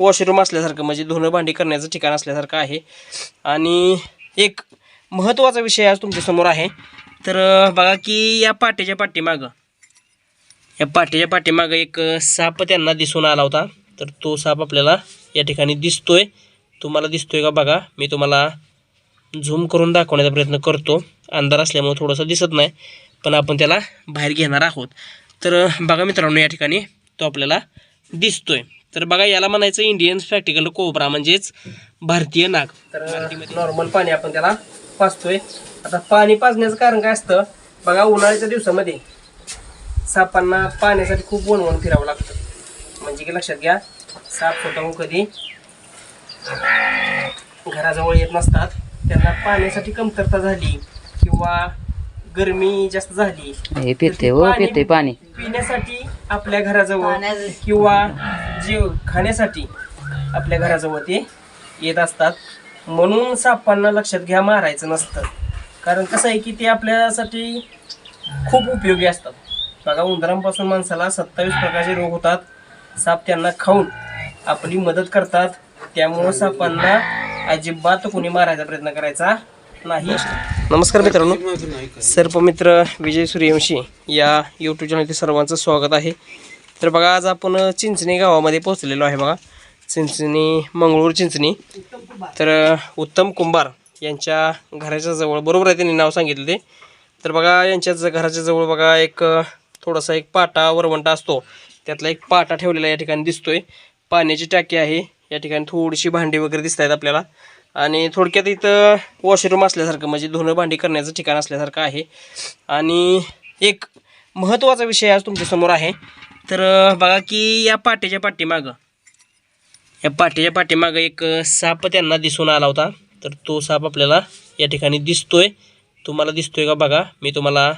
Washroom असल्यासारखं म्हणजे धुणं भांडी करण्याचं ठिकाण असल्यासारखं आहे. आणि एक महत्त्वाचा विषय आज तुमच्यासमोर आहे. तर बघा की या पाट्याच्या पाठीमागं या पाट्याच्या पाठीमागं एक साप त्यांना दिसून आला होता. तर तो साप आपल्याला या ठिकाणी दिसतोय. तुम्हाला दिसतोय का बघा. मी तुम्हाला झूम करून दाखवण्याचा प्रयत्न करतो. अंधार असल्यामुळे थोडंसं दिसत नाही पण आपण त्याला बाहेर घेणार आहोत. तर बघा मित्रांनो या ठिकाणी तो आपल्याला दिसतोय. तर बघा याला म्हणायचं इंडियन प्रॅक्टिकल कोबरा म्हणजेच भारतीय नाग. तर नॉर्मल पाणी आपण त्याला पाजतोय. आता पाणी पाजण्याचं कारण काय असतं? बघा उन्हाळ्याच्या दिवसामध्ये सापांना पाण्यासाठी खूप वणवण फिरावं लागतं. म्हणजे की लक्षात घ्या साप स्वतःहून कधी घराजवळ येत नसतात. त्यांना पाण्यासाठी कमतरता झाली किंवा गरमी जास्त झाली हे पिते पिते पाणी पिण्यासाठी आपल्या घराजवळ किंवा जीव खाण्यासाठी आपल्या घराजवळ ते येत असतात. म्हणून सापांना लक्षात घ्या मारायचं नसतं. कारण कसं आहे की ते आपल्यासाठी खूप उपयोगी असतात. बघा उंदरांपासून माणसाला सत्तावीस प्रकारचे रोग होतात. साप त्यांना खाऊन आपली मदत करतात. त्यामुळं सापांना अजिबात कोणी मारायचा प्रयत्न करायचा नाही. नमस्कार मित्रांनो. सर्पमित्र विजय सूर्यवंशी या यूट्यूब चॅनलचे सर्वांचं स्वागत आहे. तर बघा आज आपण चिंचणी गावामध्ये पोहोचलेलो आहे बघा. चिंचणी मंगळूर चिंचणी. तर उत्तम कुंभार यांच्या घराच्या जवळ बरोबर आहे त्यांनी नाव सांगितलं ते. तर बघा यांच्या ज- घराच्या जवळ बघा एक थोडासा एक पाटा वरवंटा असतो. त्यातला एक पाटा ठेवलेला या ठिकाणी दिसतोय. पाण्याची टाकी आहे. या ठिकाणी थोडीशी भांडी वगैरे दिसत आहेत आपल्याला. आणि थोडक्यात इथं वॉशरूम असल्यासारखं म्हणजे धुणं भांडी करण्याचं ठिकाण असल्यासारखं आहे. आणि एक महत्त्वाचा विषय आज तुमच्यासमोर आहे. तर बघा की या पाट्याच्या पाठीमागं या पाट्याच्या पाठीमागं एक साप त्यांना दिसून आला होता. तर तो साप आपल्याला या ठिकाणी दिसतोय. तुम्हाला दिसतोय का बघा. मी तुम्हाला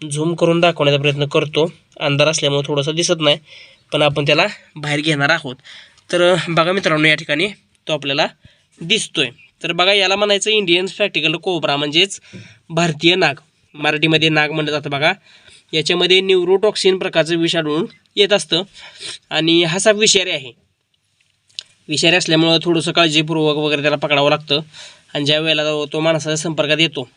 झूम करून दाखवण्याचा प्रयत्न करतो. अंधार असल्यामुळे थोडंसं दिसत नाही पण आपण त्याला बाहेर घेणार आहोत. तर बघा मित्रांनो या ठिकाणी तो आपल्याला दिसतोय. तर बघा याला म्हणायचं इंडियन प्रॅक्टिकल कोबरा म्हणजेच भारतीय नाग. मराठीमध्ये नाग म्हणलं जातं बघा. याच्यामध्ये न्यूरोटॉक्सिन प्रकारचं विष आढळून येत असतं. आणि हा साप विषारी आहे. विषारी असल्यामुळं थोडंसं काळजीपूर्वक वगैरे त्याला पकडावं लागतं. आणि ज्या वेळेला तो- तो माणसाच्या संपर्कात येतो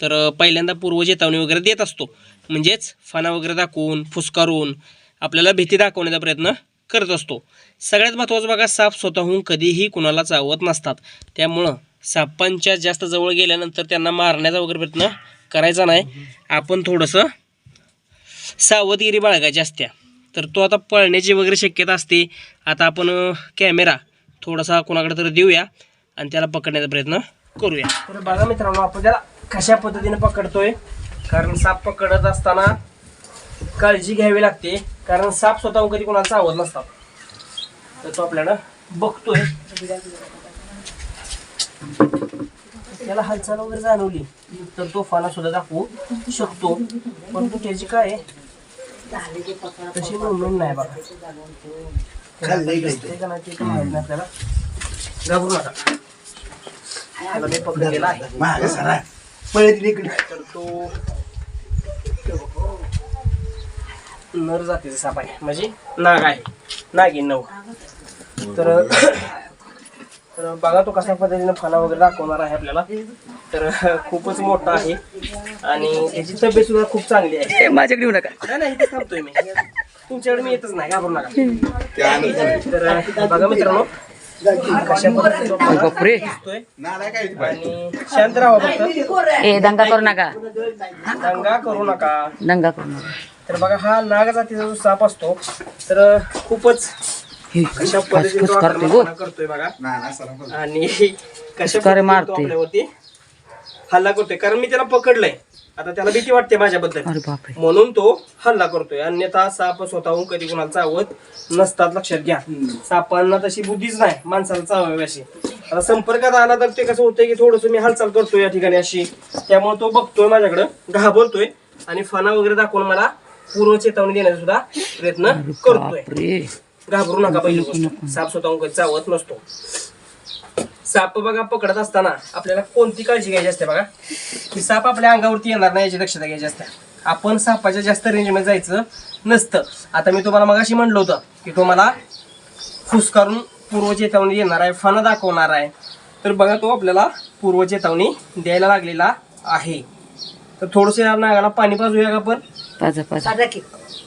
तर पहिल्यांदा पूर्व चेतावणी वगैरे देत असतो. म्हणजेच फाना वगैरे दाखवून फुसकारून आपल्याला भीती दाखवण्याचा प्रयत्न करत असतो. सगळ्यात महत्त्वाचं बघा साप स्वतःहून कधीही कुणाला चावत नसतात. त्यामुळं सापांच्या जास्त जवळ गेल्यानंतर त्यांना मारण्याचा वगैरे प्रयत्न करायचा नाही. आपण थोडंसं सावधगिरी बाळगायची असत्या. तर तो आता पळण्याची वगैरे शक्यता असते. आता आपण कॅमेरा थोडासा कोणाकडे तरी देऊया आणि त्याला पकडण्याचा प्रयत्न करूया. तर बघा मित्रांनो आपण त्याला कशा पद्धतीने पकडतोय? कारण साप पकडत असताना काळजी घ्यावी लागते. कारण साप स्वतः कधी कोणाला चावत नसतात. तर तो आपल्याला बघतोय. त्याला हालचाल वगैरे जाणवली. तर तो फाना सुद्धा दाखवू शकतो. परंतु त्याची काय आहे? तशी मुवमेंट नाही बघा. दिसतंय का नाही ते पण माहीत नाही आपल्याला. घाबरू नका. त्याला मी पकडलेला आहे. तर तो नर जातीचा साप आहे. म्हणजे नाग आहे. नागिन नव तर तर बघा तो कशा पद्धतीने फाना वगैरे दाखवणार आहे आपल्याला. तर खूपच मोठा आहे. आणि त्याची तब्येत सुद्धा खूप चांगली आहे. माझ्याकडे येऊ नका. नाही नाही इथेच थांबतोय मी. तुमच्याकडे मी येतच नाही घाबरू नका. तर बघा मित्रांनो बापरे. आणि शांत राहा फक्त. ए दंगा करू नका. दंगा करू नका. दंगा करू नका. तर बघा हा नाग जातीचा जो साप असतो तर खूपच हे, कशा पद्धतीने तो करतोय बघा. आणि कशा फुसकारे पद्धतीने तो मारते. आपल्यावरती हल्ला करतोय? कारण मी त्याला पकडलंय. आता त्याला भीती वाटते माझ्याबद्दल. अरे बापरे. म्हणून तो हल्ला करतोय. अन्यथा साप स्वतःहून कधी कोणाला चावत नसतात लक्षात घ्या. सापांना तशी बुद्धीच नाही. माणसाला चावावी अशी. आता संपर्कात आला तर ते कसं होतंय की थोडस मी हालचाल करतोय या ठिकाणी अशी. त्यामुळे तो बघतोय माझ्याकडं घाबरतोय आणि फणा वगैरे दाखवून मला पूर्व चेतावणी देण्याचा सुद्धा प्रयत्न करतोय. बापरे. घाबरू नका पहिली गोष्ट. साप स्वतःहून कधी चावत नसतो. साप बघा पकडत असताना आपल्याला कोणती काळजी घ्यायची असते बघा? की साप आपल्या अंगावरती येणार नाही याची दक्षता घ्यायची असते. आपण सापाच्या जास्त रेंजमध्ये जायचं नसतं. आता मी तुम्हाला मगाशी म्हणलं होतं की तुम्हाला फुसकारून पूर्व चेतावणी देणार आहे फणा दाखवणार आहे. तर बघा तो आपल्याला पूर्व चेतावणी द्यायला लागलेला आहे. तर थोडस या नागाला पाणी पाजूया का आपण? पाजा पाजा.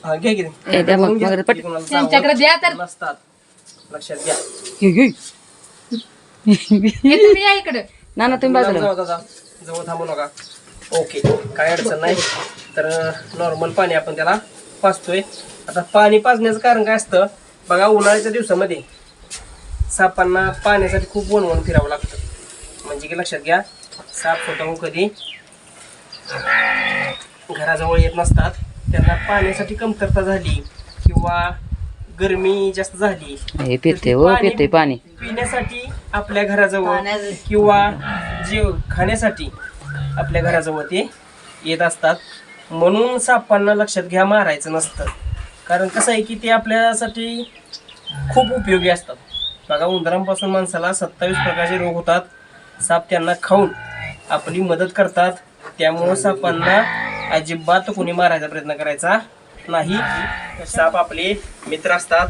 हा, घ्या की ए, द्या मग, मग पट- कोणाला त्यांच्याकडे द्या तर. नसतात लक्षात घ्या. हे तुम्ही या इकडे. ना ना तुम्ही बाजूला. दादा जवळ थांबू नका. ओके काय अडचण नाही. तर नॉर्मल पाणी आपण त्याला पाजतोय. आता पाणी पाजण्याचं कारण काय असतं? बघा उन्हाळ्याच्या दिवसामध्ये सापांना पाण्यासाठी खूप वणवण फिरावं लागतं. म्हणजे की लक्षात घ्या साप स्वतःहून कधी घराजवळ येत नसतात. त्यांना पाण्यासाठी कमतरता झाली किंवा गरमी जास्त झाली. हे पिते हो पिते पाणी. पिण्यासाठी आपल्या घराजवळ किंवा जे खाण्यासाठी आपल्या घराजवळ ते येत असतात. म्हणून सापांना लक्षात घ्या मारायचं नसतं. कारण कसं आहे की ते आपल्यासाठी खूप उपयोगी असतात. बघा उंदरांपासून माणसाला सत्तावीस प्रकारचे रोग होतात. साप त्यांना खाऊन आपली मदत करतात. त्यामुळं सापांना अजिबात कोणी मारायचा प्रयत्न करायचा नाही. साप आपले मित्र असतात.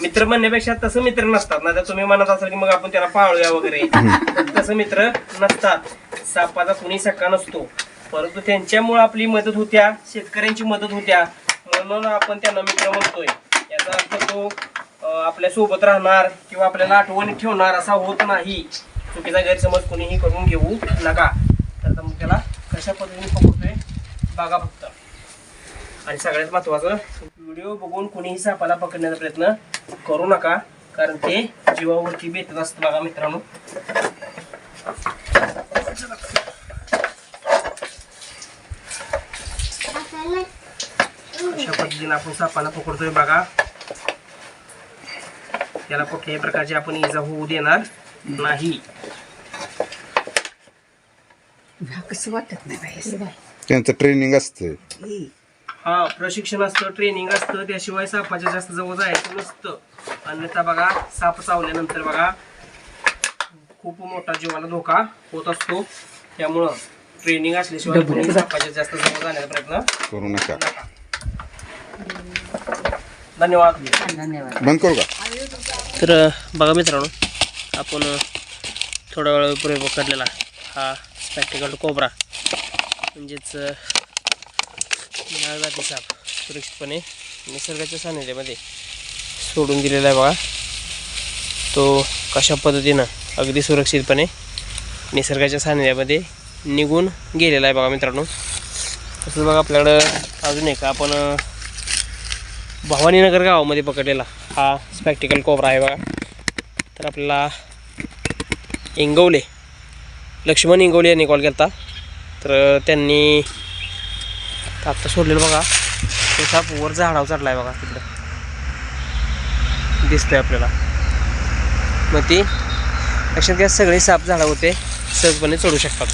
मित्र म्हणण्यापेक्षा तसं मित्र नसतात. ना जर तुम्ही म्हणत असाल की मग आपण त्याला पाळूया वगैरे. तर तसं मित्र नसतात. सापाचा कुणी सक्का नसतो. परंतु त्यांच्यामुळे आपली मदत होत्या. शेतकऱ्यांची मदत होत्या. म्हणून आपण त्यांना मित्र म्हणतोय. याचा अर्थ तो आपल्यासोबत राहणार किंवा आपल्याला आठवणी ठेवणार असा होत नाही. चुकीचा गैरसमज कोणीही करून घेऊ नका. तर मग त्याला कशा पद्धतीने पकडतोय बघा फक्त. आणि सगळ्यात महत्वाचं व्हिडिओ बघून कोणीही सापाला पकडण्याचा प्रयत्न करू नका कारण ते जीवावरती बेतत असतं बघा मित्रांनो. अशा पद्धतीने आपण सापाला पकडतोय बघा. त्याला कुठल्याही प्रकारची आपण इजा होऊ देणार नाही. त्यांचं ट्रेनिंग असतं हा प्रशिक्षण असतं ट्रेनिंग असतं त्याशिवाय सापाच्या जास्त जवळ जायचं नसतं. अन्यथा बघा साप चावल्यानंतर बघा खूप मोठा जीवाला धोका होत असतो. त्यामुळं ट्रेनिंग असल्याशिवाय कोणी सापाच्या जास्त जवळ जाण्याचा प्रयत्न करू नका. नका. धन्यवाद. धन्यवाद. बंद करू का? तर बघा मित्रांनो आपण थोड्या वेळापूर्वी पकडलेला हा. स्पॅक्टिकल कोबरा म्हणजेच नागजाती साप सुरक्षितपणे निसर्गाच्या सानिध्यामध्ये सोडून दिलेला आहे बघा. तो कशा पद्धतीनं अगदी सुरक्षितपणे निसर्गाच्या सानिध्यामध्ये निघून गेलेला आहे बघा मित्रांनो. तसंच बघा आपल्याकडं अजून एक आपण भवानीनगर गावामध्ये पकडलेला हा स्पॅक्टिकल कोबरा आहे बघा. तर आपल्याला इंगवले लक्ष्मण इंगोली यांनी कॉल केला तर त्यांनी आत्ता सोडलेलं बघा. तो साप वर झाडावर चढला आहे बघा तिकडं. दिसतंय आपल्याला. मग ती लक्षात घ्या सगळे साप झाडावरते सहजपणे चढू शकतात.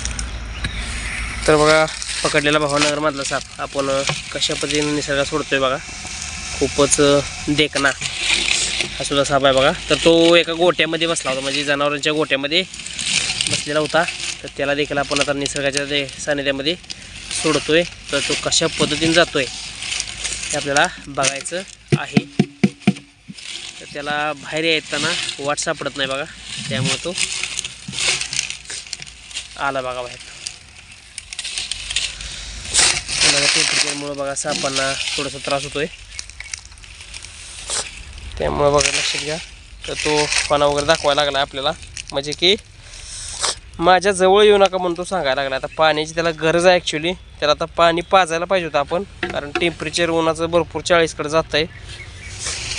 तर बघा पकडलेला भावनगरमधला साप. आपण कशा पद्धतीने निसर्गात सोडतोय बघा. खूपच देखना हा सुद्धा साप आहे बघा. तर तो एका गोट्यामध्ये बसला होता. म्हणजे जनावरांच्या गोट्यामध्ये बसलेला होता. तर त्याला देखील आपण आता निसर्गाच्या दे सानिध्यामध्ये आहे तर तो कशा पद्धतीने जातो आहे हे आपल्याला बघायचं आहे. तर त्याला बाहेर येताना वाट सापडत नाही बघा. त्यामुळे तो आला बघा बाहेर. टेम्परेचरमुळं बघा सापांना थोडासा त्रास होतोय. त्यामुळं बघा लक्षात घ्या. तर तो पाना वगैरे दाखवायला लागला आपल्याला. म्हणजे की माझ्या जवळ येऊ नका म्हणून तो सांगायला लागला. आता पाण्याची त्याला गरज आहे ॲक्च्युली त्याला आता पाणी पाजायला पाहिजे होतं आपण. कारण टेम्परेचर उन्हाचं भरपूर चाळीसकडे जात आहे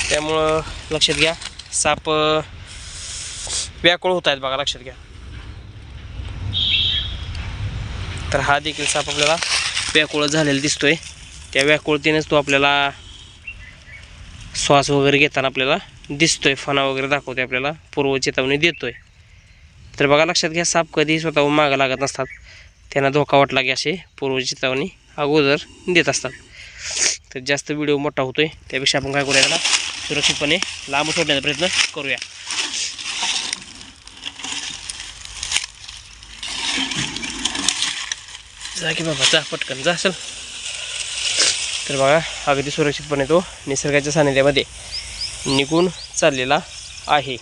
त्यामुळं लक्षात घ्या साप व्याकुळ होत आहेत बघा लक्षात घ्या. तर हा देखील साप आपल्याला व्याकुळ झालेला दिसतोय. त्या व्याकुळतेनेच तो आपल्याला श्वास वगैरे घेताना आपल्याला दिसतोय. फणा वगैरे दाखवतोय आपल्याला. पूर्व चेतावणी देतोय. तर बघा लक्षात घ्या साप कधीही स्वतःहून मागं लागत नसतात. त्यांना धोका वाटला की असे पूर्व चेतावणी अगोदर देत असतात. तर जास्त व्हिडिओ मोठा होतोय त्यापेक्षा आपण काय करूया त्याला? सुरक्षितपणे लांब सोडण्याचा प्रयत्न करूया. जा की बाबा जा पटकन जा असेल तर बघा अगदी सुरक्षितपणे तो निसर्गाच्या सानिध्यामध्ये निघून चाललेला आहे.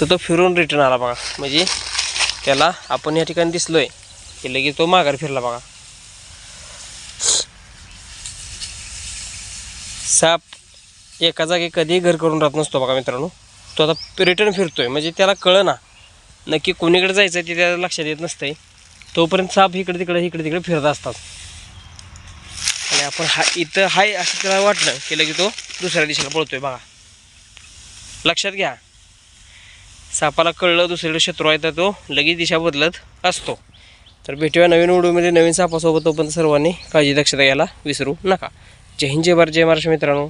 तर तो फिरून रिटर्न आला बघा. म्हणजे त्याला आपण या ठिकाणी दिसलोय की लगेच तो माघार फिरला बघा. साप एका जागी कधीही घर करून राहत नसतो बघा मित्रांनो. तो आता रिटर्न फिरतोय. म्हणजे त्याला कळ ना नक्की कोणीकडे जायचं ते त्याला लक्षात येत नसतंय. तोपर्यंत साप इकडे तिकडे इकडे तिकडे फिरत असतात. आणि आपण हा इथं हाय असं त्याला वाटलं की लगेच तो दुसऱ्या दिशेला पळतोय बघा. लक्षात घ्या. सापाला कळलं दुसरीकडे शत्रू आहे तर तो लगेच दिशा बदलत असतो. तर भेटूया नवीन व्हिडिओमध्ये. नवीन सापासोबत तोपर्यंत सर्वांनी काळजी दक्षता घ्यायला विसरू नका. जय हिंद जय भारत जय महाराष्ट्र मित्रांनो.